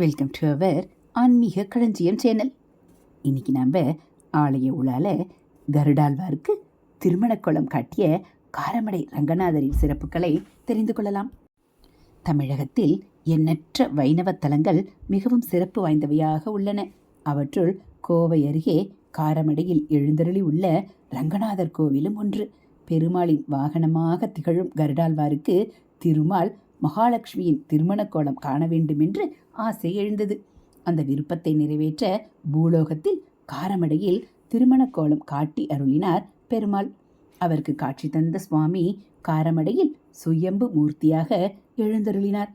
Welcome to our ஆன்மீக களஞ்சியம் channel. இன்னைக்கு நம்ம ஆலய உலால கருடாழ்வாருக்கு திருமணக்குளம் காட்டிய காரமடை ரங்கநாதரின் சிறப்புகளை தெரிந்து கொள்ளலாம். தமிழகத்தில் எண்ணற்ற வைணவ தலங்கள் மிகவும் சிறப்பு வாய்ந்தவையாக உள்ளன. அவற்றுள் கோவை அருகே காரமடையில் எழுந்தருளி உள்ள ரங்கநாதர் கோவிலும் ஒன்று. பெருமாளின் வாகனமாக திகழும் கருடாழ்வாருக்கு திருமால் மகாலட்சுமியின் திருமணக் கோலம் காண வேண்டுமென்று ஆசை எழுந்தது. அந்த விருப்பத்தை நிறைவேற்ற பூலோகத்தில் காரமடையில் திருமணக் கோலம் காட்டி அருளினார் பெருமாள். அவருக்கு காட்சி தந்த சுவாமி காரமடையில் சுயம்பு மூர்த்தியாக எழுந்தருளினார்.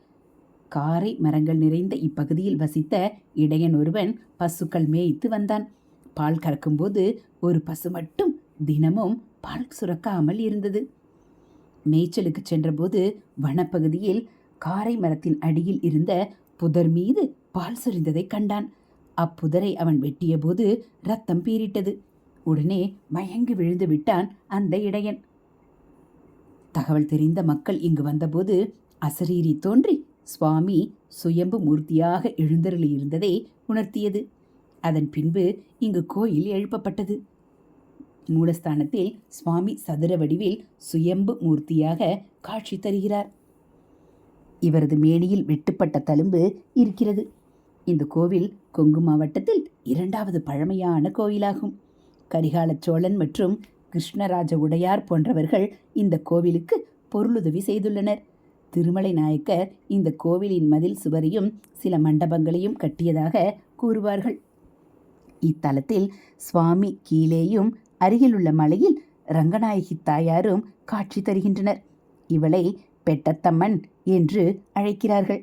காரை மரங்கள் நிறைந்த இப்பகுதியில் வசித்த இடையன் ஒருவன் பசுக்கள் மேய்த்து வந்தான். பால் கறக்கும்போது ஒரு பசு மட்டும் தினமும் பால் சுரக்காமல் இருந்தது. மேய்ச்சலுக்கு சென்றபோது வனப்பகுதியில் காரை மரத்தின் அடியில் இருந்த புதர் மீது பால் சொரிந்ததை கண்டான். அப்புதரை அவன் வெட்டியபோது ரத்தம் பீரிட்டது உடனே மயங்கி விழுந்து விட்டான் அந்த இடையன். தகவல் தெரிந்த மக்கள் இங்கு வந்தபோது அசரீரி தோன்றி சுவாமி சுயம்பு மூர்த்தியாக எழுந்தருளியிருந்ததை உணர்த்தியது. அதன் பின்பு இங்கு கோயில் எழுப்பப்பட்டது. மூலஸ்தானத்தில் சுவாமி சதுர வடிவில் சுயம்பு மூர்த்தியாக காட்சி தருகிறார். இவரது மேனியில் வெட்டுப்பட்ட தழும்பு இருக்கிறது. இந்த கோவில் கொங்கு மாவட்டத்தில் இரண்டாவது பழமையான கோயிலாகும். கரிகால சோழன் மற்றும் கிருஷ்ணராஜ உடையார் போன்றவர்கள் இந்த கோவிலுக்கு பொருளுதவி செய்துள்ளனர். திருமலை நாயக்கர் இந்த கோவிலின் மதில் சுவரையும் சில மண்டபங்களையும் கட்டியதாக கூறுவார்கள். இத்தலத்தில் சுவாமி கீழேயும் அருகிலுள்ள மலையில் ரங்கநாயகி தாயாரும் காட்சி தருகின்றனர். இவளை பெட்டத்தம்மன் என்று அழைக்கிறார்கள்.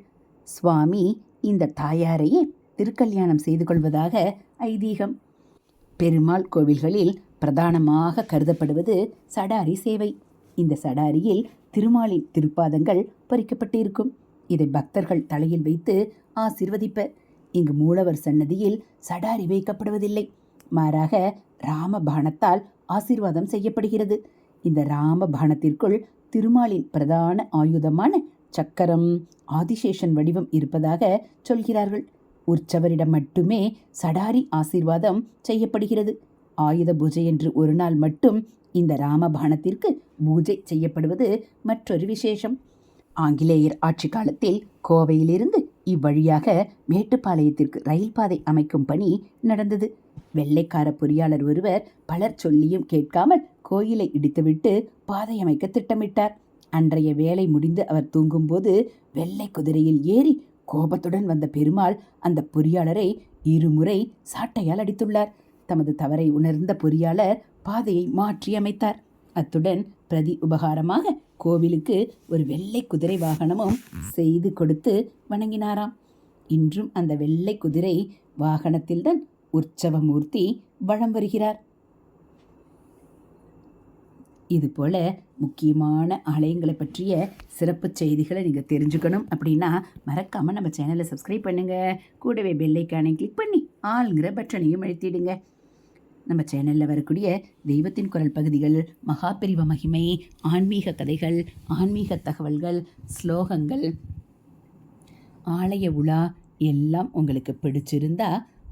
சுவாமி இந்த தாயாரையே திருக்கல்யாணம் செய்து கொள்வதாக ஐதீகம். பெருமாள் கோவில்களில் பிரதானமாக கருதப்படுவது சடாரி சேவை. இந்த சடாரியில் திருமாலின் திருப்பாதங்கள் பொறிக்கப்பட்டிருக்கும். இதை பக்தர்கள் தலையில் வைத்து ஆசிர்வதிப்பர். இங்கு மூலவர் சன்னதியில் சடாரி வைக்கப்படுவதில்லை. மாறாக ராம பாணத்தால் ஆசீர்வாதம் செய்யப்படுகிறது. இந்த ராம பாணத்திற்குள் திருமாலின் பிரதான ஆயுதமான சக்கரம் ஆதிசேஷன் வடிவம் இருப்பதாக சொல்கிறார்கள். உற்சவரிடம் மட்டுமே சடாரி ஆசீர்வாதம் செய்யப்படுகிறது. ஆயுத பூஜை என்று ஒரு நாள் மட்டும் இந்த ராமபானத்திற்கு பூஜை செய்யப்படுவது மற்றொரு விசேஷம். ஆங்கிலேயர் ஆட்சி காலத்தில் கோவையிலிருந்து இவ்வழியாக மேட்டுப்பாளையத்திற்கு ரயில் பாதை அமைக்கும் பணி நடந்தது. வெள்ளைக்கார பொறியாளர் ஒருவர் பலர் சொல்லியும் கேட்காமல் கோயிலை இடித்துவிட்டு பாதை அமைக்க திட்டமிட்டார். அன்றைய வேலை முடிந்து அவர் தூங்கும்போது வெள்ளை குதிரையில் ஏறி கோபத்துடன் வந்த பெருமாள் அந்த பொறியாளரை இருமுறை சாட்டையால் அடித்துள்ளார். தமது தவறை உணர்ந்த பொறியாளர் பாதையை மாற்றி அமைத்தார். அத்துடன் பிரதி உபகாரமாக கோவிலுக்கு ஒரு வெள்ளை குதிரை வாகனமும் செய்து கொடுத்து வணங்கினாராம். இன்றும் அந்த வெள்ளை குதிரை வாகனத்தில்தான் உற்சவமூர்த்தி வளம் வருகிறார். இதுபோல் முக்கியமான ஆலயங்களை பற்றிய சிறப்பு செய்திகளை நீங்கள் தெரிஞ்சுக்கணும் அப்படின்னா மறக்காமல் நம்ம சேனலை சப்ஸ்கிரைப் பண்ணுங்கள் கூடவே பெல்லைக்கானை கிளிக் பண்ணி ஆளுங்கிற பட்டனையும் அழுத்திடுங்க. நம்ம சேனலில் வரக்கூடிய தெய்வத்தின் குரல் பகுதிகள் மகாபிரிவ மகிமை ஆன்மீக கதைகள் ஆன்மீக தகவல்கள் ஸ்லோகங்கள் ஆலய உலா எல்லாம் உங்களுக்கு பிடிச்சிருந்தா